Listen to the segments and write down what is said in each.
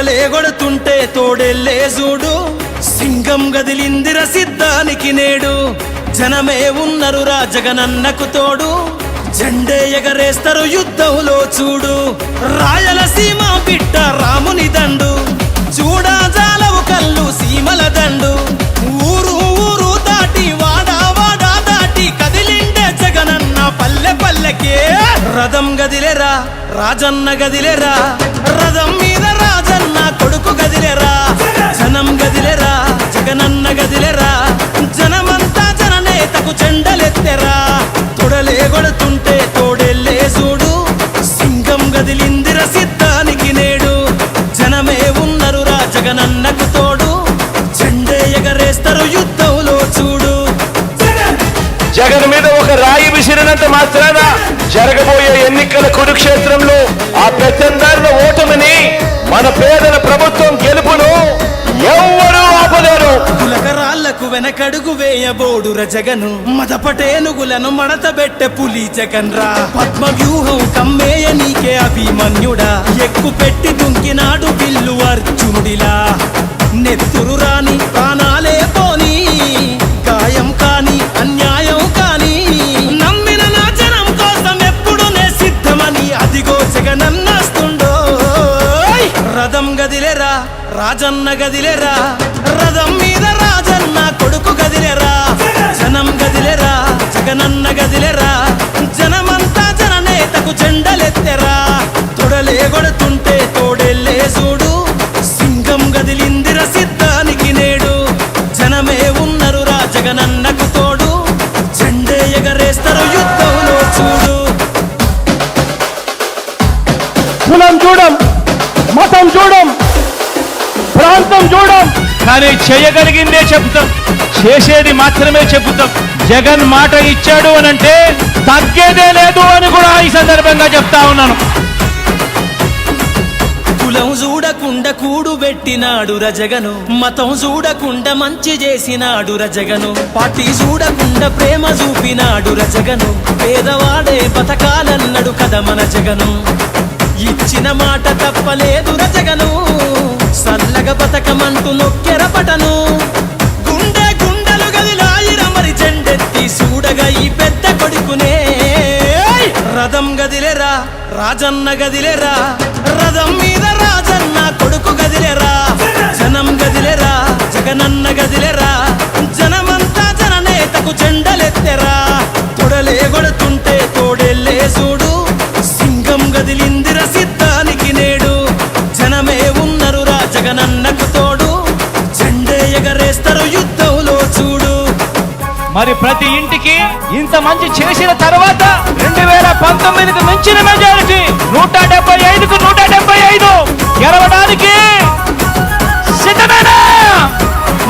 లేగొడుతుంటే తోడెల్లే చూడు. సింగం గదిలిందిర సిద్ధానికి నేడు. జనమే ఉన్నరు జగనన్నకు తోడు. జెండే ఎగరేస్తారు యుద్ధంలో చూడు. రాయలసీమ బిడ్డ రాముని దండు. చూడా జాలవు కళ్ళు సీమల దండు. ఊరు ఊరు దాటి వాడా వాడా దాటి కదిలిండే జగనన్న పల్లె పల్లెకే. రథం గదిలేరా రాజన్న గదిలేరా రథం మీద కొడుకు గదిలేరా? జనం గదిలేరా? జగనన్న గదిలేరా? జనమంతా జననేతకు చెండలెత్తెరా? తొడలే కొడుతుంటే తోడెల్లే చూడు సింగం గదిలిందిర సిద్ధానికి నేడు. జనమే ఉన్నరురా జగనన్నకు తోడు. చెండే ఎగరేస్తారు యుద్ధంలో చూడు. జగన్ మీద ఒక రాయి విసిరినంత మాత్రాన జరగబోయే ఎన్నికల కురుక్షేత్రంలో వేయబోడుర జగను మదపటేనుగులను మడతబెట్టె పులి జగన్ రా పద్మ వ్యూహం కమ్మేయ నీకే అభిమన్యుడా. ఎక్కు పెట్టి దుంకినాడు బిల్లు అర్జునుడిలా. నెత్తురు రాని ప్రాణాలే పోని గాయం కాని అన్యాయం కాని. నమ్మిన నా జనం కోసం ఎప్పుడు నే సిద్ధమని అదిగో జగనన్నస్తుండో. రథం గదిలేరా రాజన్న గదిలేరా? రథం మీద రాజన్న కొడుకు గదిలేరా? జనం గదిలేరా జగనన్న గదిలేరా జనమంతా జననేతకు చెండలెత్తెరా. తొడలే కొడుతుంటే తోడెల్లే చూడు సింగం గదిలిందిర సిద్ధానికి నేడు. జనమే ఉన్నరు రా జగనన్నకు తోడు చెండే ఎగరేస్తారు యుద్ధంలో చూడు. కులం చూడం మతం చూడం ప్రాంతం చూడం. కానీ చేయగలిగిందే చెబుతాం. చేసేది మాత్రమే చెబుతాం. జగన్ మాట ఇచ్చాడు అని అంటే తగ్గేదే లేదు అని కూడా ఈ సందర్భంగా చెప్తా ఉన్నాను. కులం చూడకుండా కూడు పెట్టినాడు రజగను. మతం చూడకుండా మంచి చేసినాడు రజగను. పార్టీ చూడకుండా ప్రేమ చూపినాడు రజగను. పేదవాడే బతకాలన్నడు కదా మన జగను. ఇచ్చిన మాట తప్పలేదు రజగను. సల్లగా బతకమంటూ నొక్కెర పటను. గుండె గుండెలు గదిలాయిర మరి చెండెత్తి చూడగా ఈ పెద్ద కొడుకునే. రథం గదిలేరా రాజన్న గదిలేరా రథం ఎగరేస్తారు యుద్ధంలో చూడు. మరి ప్రతి ఇంటికి ఇంత మంచి చేసిన తర్వాత రెండు వేల పంతొమ్మిదికి మించిన మెజారిటీ నూట డెబ్బై ఐదుకు నూట డెబ్బై ఐదు గెలవడానికి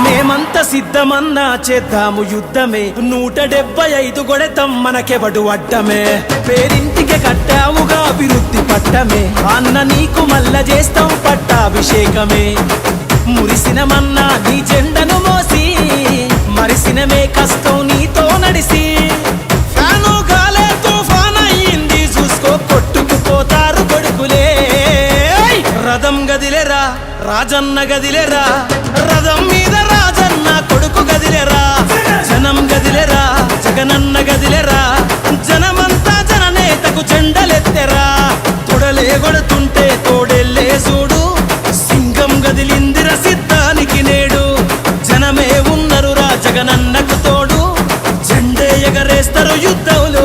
మేమంతా సిద్ధమన్నా చేద్దాము యుద్ధమే. నూట డెబ్బై ఐదు గొడెతం మనకెవడు అడ్డమే. పేరింటికి కట్టావుగా అభివృద్ధి పట్టమే. అన్న నీకు మల్ల చేస్తాం పట్టాభిషేకమే. మురిసినమన్నా నీ జెండను మోసి మరిసినమే కష్టం నీతో నడిసి. ఫ్యాను గాలే తుఫాన్ అయ్యింది చూసుకో కొట్టుకుపోతారు కొడుకులే. రథం గదిలేరా రాజన్న గదిలేరా? రథం మీద రాజన్న కొడుకు గదిలేరా? జనం గదిలేరా జగనన్న గదిలేరా? యుద్ధంలో